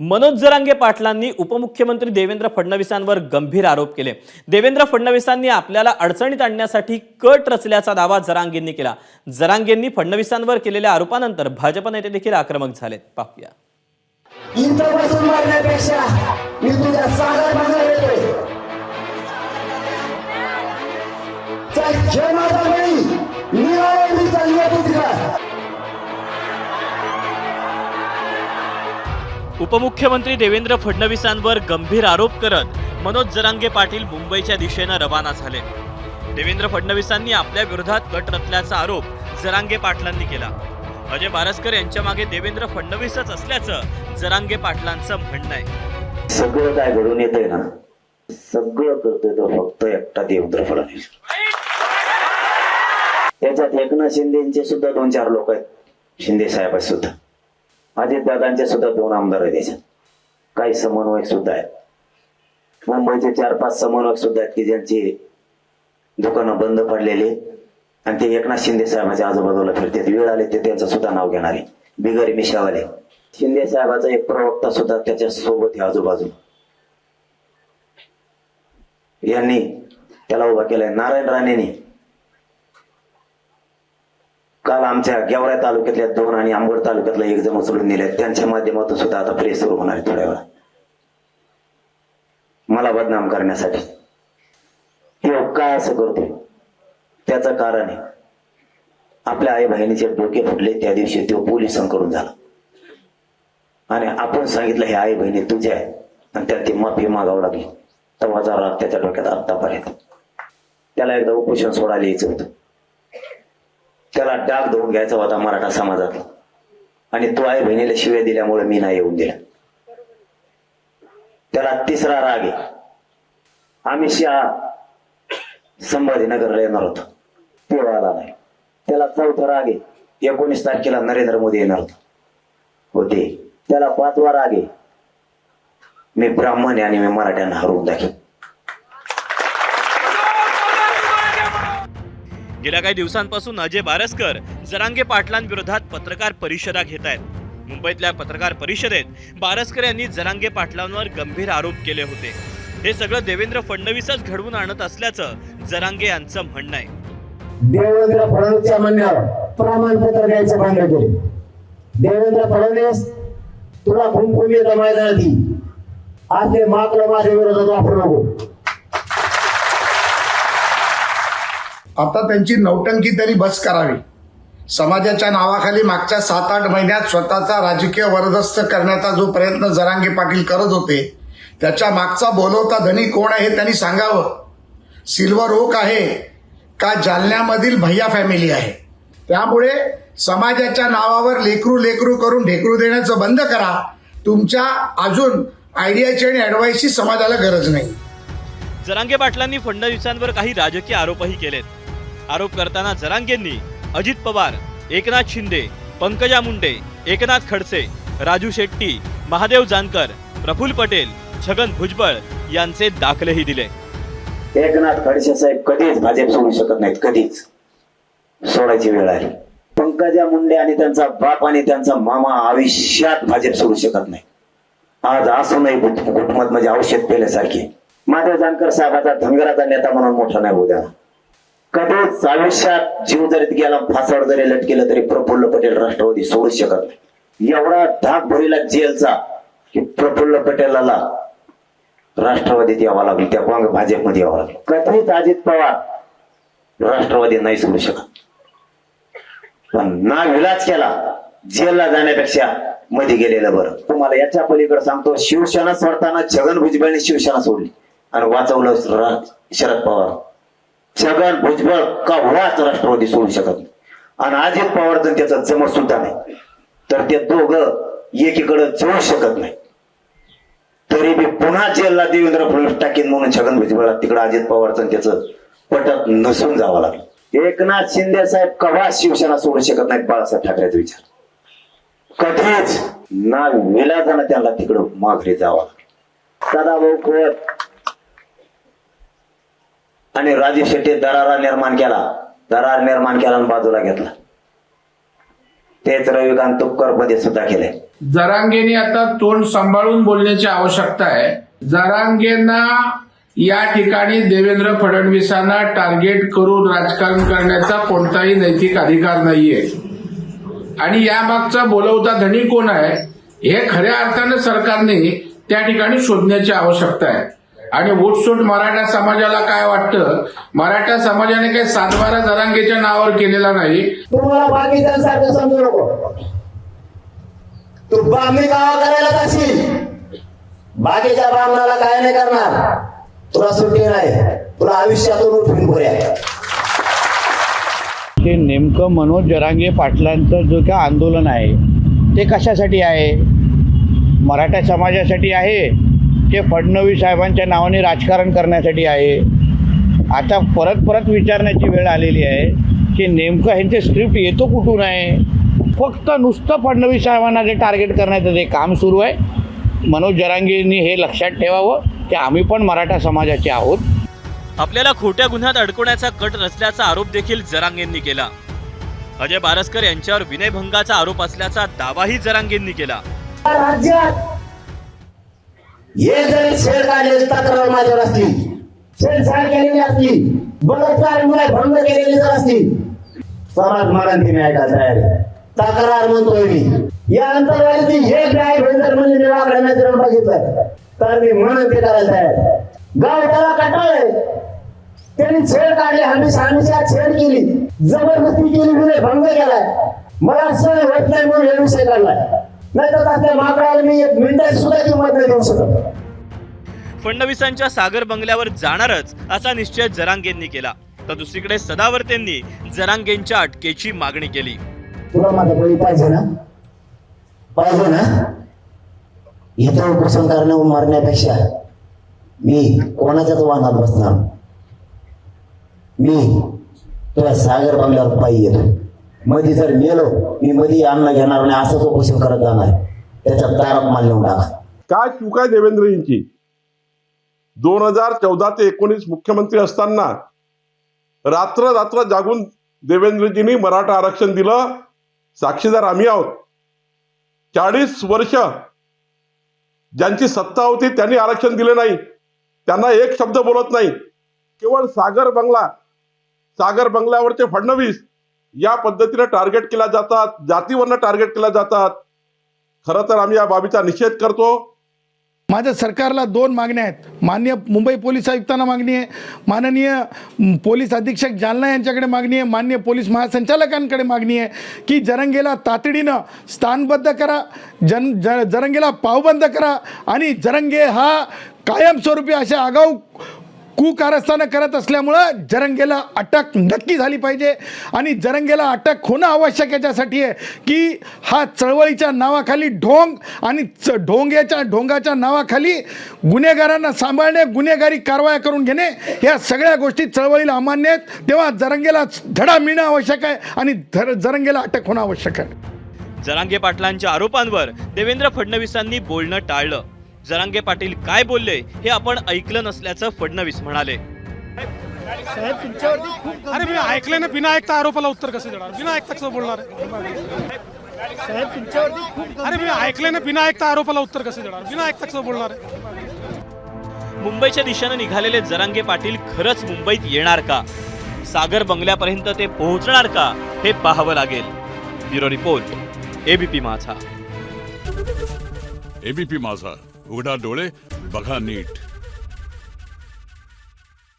मनोज जरांगे पाटलांनी उपमुख्यमंत्री देवेंद्र फडणवीसांवर गंभीर आरोप केले. देवेंद्र फडणवीसांनी आपल्याला अडचणीत आणण्यासाठी कट रचल्याचा दावा जरांगेंनी केला. जरांगेंनी फडणवीसांवर केलेल्या आरोपानंतर भाजप नेते देखील आक्रमक झालेत. पाहूया. उपमुख्यमंत्री देवेंद्र फडणवीसांवर गंभीर आरोप करत मनोज जरांगे पाटील मुंबईच्या दिशेनं रवाना झाले. देवेंद्र फडणवीसांनी आपल्या विरोधात कट रचल्याचा आरोप जरांगे पाटलांनी केला. अजय बारसकर यांच्या मागे देवेंद्र फडणवीसच असल्याचं जरांगे पाटलांचं म्हणणं आहे. सगळं काय घडून येतंय ना? सगळं करतोय तो फक्त एकटा देवेंद्र फडणवीस. त्याच्यात एकनाथ शिंदेचे सुद्धा दोन चार लोक आहेत. शिंदे साहेब सुद्धा. अजितदादांचे सुद्धा दोन आमदार आहेत त्याच्यात काही समन्वयक सुद्धा आहेत. मुंबईचे चार पाच समन्वयक सुद्धा आहेत की ज्यांची दुकानं बंद पडलेली आणि ते एकनाथ शिंदे साहेबांच्या आजूबाजूला फिरतात. वेळ आले ते त्यांचं सुद्धा नाव घेणारे बिगर मिशावाले शिंदे साहेबाचा एक प्रवक्ता सुद्धा त्याच्या सोबत आजूबाजू आजूबाजूला. यांनी त्याला उभा केलाय. नारायण राणेंनी काल आमच्या गेवराई तालुक्यातल्या दोन आणि आंबोड तालुक्यातला एक जण उचलून नेले. त्यांच्या माध्यमातून सुद्धा आता प्रेस सुरू होणार आहे थोड्या वेळा मला बदनाम करण्यासाठी. तो काय असं करतोय? त्याचं कारण आहे आपल्या आई बहिणीचे डोके फुटले त्या दिवशी तो पोलिसांकडून झाला. आणि आपण सांगितलं हे आई बहिणी तुझ्या आहे आणि त्यात ती माफी मागावं लागली. तेव्हाचा राग त्याच्या डोक्यात आत्तापर्यंत. त्याला एकदा उपोषण सोडायला यायचं होतं. त्याला डाग धुवून घ्यायचा होता मराठा समाजात. आणि तो आई बहिणीला शिव्या दिल्यामुळे मी नाही येऊन दिला त्याला तिसरा राग आहे. आम्ही शिया संभाजीनगरला येणार होतो. ते आला नाही. त्याला चौथा राग आहे. एकोणीस तारखेला नरेंद्र मोदी येणार होते. होते. त्याला पाचवा राग आहे. मी ब्राह्मण आहे आणि मी मराठ्यांना हरवून दाखवेन गेल्या काही दिवसांपासून अजय बारसकर जरांगे पाटलांविरोधात पत्रकार परिषदा घेत आहेत. मुंबईतल्या पत्रकार परिषदेत बारसकर यांनी जरांगे पाटलांवर गंभीर आरोप केले होते. हे सगळं देवेंद्र फडणवीसच घडवून आणत असल्याचं जरांगे यांचं म्हणणं आहे. देवेंद्र फडणवीसच्या म्हणण्यावर प्रमाणपत्र द्यायचं बंद केले. देवेंद्र फडणवीस तुला घुमघुम मैदानात. आज ते मागलं माझ्या विरोधात वापरू नको. आता त्यांची नौटंकी तरी बस करावी. समाजाच्या नावाखाली मागच्या सात आठ महिन्यात स्वतःचा राजकीय वरदस्त करण्याचा जो प्रयत्न जरांगे पाटील करत होते त्याच्या मागचा बोलवता धनी कोण आहे त्यांनी सांगावं. सिल्वर ओक आहे का जालन्यामधील भैया फॅमिली आहे? त्यामुळे समाजाच्या नावावर लेकरू लेकरू करून ढेकरू देण्याचं बंद करा. तुमच्या अजून आयडियाची आणि ॲडवाईसची समाजाला गरज नाही. जरांगे पाटलांनी फडणवीसांवर काही राजकीय आरोपही केलेत. आरोप करताना जरांगेंनी अजित पवार एकनाथ शिंदे पंकजा मुंडे एकनाथ खडसे राजू शेट्टी महादेव जानकर प्रफुल्ल पटेल छगन भुजबळ यांचे दाखलेही दिले. एकनाथ खडसे साहेब कधीच भाजप सोडू शकत नाहीत कधीच. सोडायची वेळ आहे पंकजा मुंडे आणि त्यांचा बाप आणि त्यांचा मामा आयुष्यात भाजप सोडू शकत नाही. आज असूनही नाही घुटमत म्हणजे औषध पेल्यासारखी. महादेव जानकर साहेबाचा धनगराचा नेता म्हणून मोठा नाही उद्या कधीच आयुष्यात जीव जरी गेला फासावर जरी लटकेलं तरी प्रफुल्ल पटेल राष्ट्रवादी सोडू शकत नाही. एवढा धाक भरीला जेलचा की प्रफुल्ल पटेलाला राष्ट्रवादीत यावं लागलं त्या काँग्रेस भाजपमध्ये यावं लागलं. कधीच अजित पवार राष्ट्रवादी नाही सोडू शकत. पण ना विलाज केला जेलला जाण्यापेक्षा मध्ये गेलेलं बरं. तुम्हाला याच्या पलीकडे सांगतो शिवसेना सोडताना छगन भुजबळने शिवसेना सोडली आणि वाचवलं शरद पवार. छगन भुजबळ कव्हाच राष्ट्रवादी सोडू शकत नाही. आणि अजित पवारचं त्याचा जमत सुद्धा नाही तर ते दोघं एकीकडे जाऊ शकत नाही. तरी मी पुन्हा जेलला देवेंद्र फडणवीस टाकेन म्हणून छगन भुजबळ तिकडे अजित पवारचं त्याचं पटत नसून जावं लागलं. एकनाथ शिंदे साहेब कवा शिवसेना सोडू शकत नाहीत बाळासाहेब ठाकरेचा विचार? कधीच. ना विलाजानं त्यांना तिकडं माघारी जावं लागलं. सदाभाऊ खोत आणि राजू शेट्टी दरारा निर्माण केला. दरार निर्माण केला आणि बाजूला घेतला. तेच रविकांत तुपकरमध्ये सुद्धा केले. जरांगेने आता तोंड सांभाळून बोलण्याची आवश्यकता आहे. जरांगेंना या ठिकाणी देवेंद्र फडणवीसांना टार्गेट करून राजकारण करण्याचा कोणताही नैतिक अधिकार नाहीये. आणि यामागचा बोलवता धनी कोण आहे हे खऱ्या अर्थानं सरकारने त्या ठिकाणी शोधण्याची आवश्यकता आहे. आणि वोटसूट मराठा समाजाला काय वाटतं? मराठा समाजाने काही सातबारा जरांगेच्या नावावर केलेला नाही. तुम्हाला बाकीच्यांसारखं समजू नको. तू बामी गावा करायला जाशील. बाकीच्या बामणाला काय नाही करणार. तुला सुट्टी नाही. तुला आयुष्यातून उठून पुऱ्या. ते नेमकं मनोज जरांगे पाटलांचं जो काय आंदोलन आहे ते कशासाठी आहे? मराठा समाजासाठी आहे? ते फडणवीस साहेबांच्या नावाने राजकारण करण्यासाठी आहे. आता परत परत विचारण्याची वेळ आलेली आहे की नेमकं ह्यांचे स्क्रिप्ट येतो कुठून आहे? फक्त नुसतं फडणवीस साहेबांना जे टार्गेट करण्याचं ते काम सुरू आहे मनोज जरांगेंनी हे लक्षात ठेवावं की आम्ही पण मराठा समाजाचे आहोत. आपल्याला खोट्या गुन्ह्यात अडकवण्याचा कट रचल्याचा आरोप देखील जरांगेंनी केला. अजय बारसकर यांच्यावर विनयभंगाचा आरोप असल्याचा दावाही जरांगेंनी केला. राज्यात हे जरी छेड काढले तक्रार माझ्यावर असली छेडछाड केलेली असली बलात्कार मुळे भंग केलेली जर असली समाज मरण तिने ऐकायला तयार तक्रार म्हणतोय मी. या अंतर्वादी हे काय भेंदर म्हणजे मी वाकड्या नजरेनं बघितलं तर मी म्हणून ते करायला तयार गाव त्याला कटाळय त्यांनी छेड काढले हमेश हमेशा छेड केली. जबरदस्ती केली गुन्हे भंग केलाय. मला सण होत नाही म्हणून हे विषय काढलाय. नाही तर त्या माकडाला मी एक मिनिटाची सुद्धा किंमत नाही देऊ शकत. फडणवीसांच्या सागर बंगल्यावर जाणारच असा निश्चय जरांगेंनी केला. तर दुसरीकडे सदावर्तेंनी जरांगेंच्या अटकेची मागणी केली. तुला माझा बळी पाहिजे ना? पाहिजे ना? इथं उपोषण करणं मारण्यापेक्षा मी कोणाच्याच वाहनात बसणार? मी तुला सागर बंगल्यावर पायी येतो. मधी जर मेलो मी मधी अन्न घेणार नाही असंच उपोषण करत जाणार. त्याच्यात दारात माल नेऊन टाका. काय चूक आहे देवेंद्रजींची दोन हजार चौदा ते एकोणीस मुख्यमंत्री असताना रात्र रात्र जागून देवेंद्रजींनी मराठा आरक्षण दिलं. साक्षीदार आम्ही आहोत. चाळीस वर्ष ज्यांची सत्ता होती त्यांनी आरक्षण दिले नाही. त्यांना एक शब्द बोलत नाही. केवळ सागर बंगला सागर बंगल्यावरचे फडणवीस या पद्धतीने टार्गेट केल्या जातात जातीवरनं टार्गेट केल्या जातात. खरं तर आम्ही या बाबीचा निषेध करतो. माझ्या सरकारला दोन मागण्या आहेत. मान्य मुंबई पोलीस आयुक्तांना मागणी आहे. माननीय पोलीस अधीक्षक जालना यांच्याकडे मागणी आहे. मान्य पोलीस महासंचालकांकडे मागणी आहे की जरंगेला तातडीनं स्थानबद्ध करा जन ज जरंगेला पावबंद करा आणि जरंगे हा कायमस्वरूपी अशा आगाऊ कुकारस्थानं करत असल्यामुळं जरंगेला अटक नक्की झाली पाहिजे. आणि जरंगेला अटक होणं आवश्यक याच्यासाठी आहे की हा चळवळीच्या नावाखाली ढोंग आणि च ढोंग्याच्या ढोंगाच्या नावाखाली गुन्हेगारांना सांभाळणे गुन्हेगारी कारवाया करून घेणे या सगळ्या गोष्टी चळवळीला अमान्य आहेत. तेव्हा जरंगेला धडा मिळणं आवश्यक आहे आणि धर जरंगेला अटक होणं आवश्यक आहे. जरांगे पाटलांच्या आरोपांवर देवेंद्र फडणवीसांनी बोलणं टाळलं. जरांगे पाटील काय बोलले हे आपण ऐकलं नसल्याचं फडणवीस म्हणाले. अरे मी ऐकले ना बिना ऐकता आरोपाला उत्तर कसं देणार? बिना ऐकता कसं बोलणार अरे मी ऐकले ना बिना ऐकता आरोपाला उत्तर कसं देणार? बिना ऐकता कसं बोलणार मुंबईच्या दिशेनं निघालेले जरांगे पाटील खरंच मुंबईत येणार का? सागर बंगल्यापर्यंत ते पोहोचणार का? हे पाहावं लागेल. Bureau report ABP Majha. ABP Majha. उघडा डोळे बघा नीट.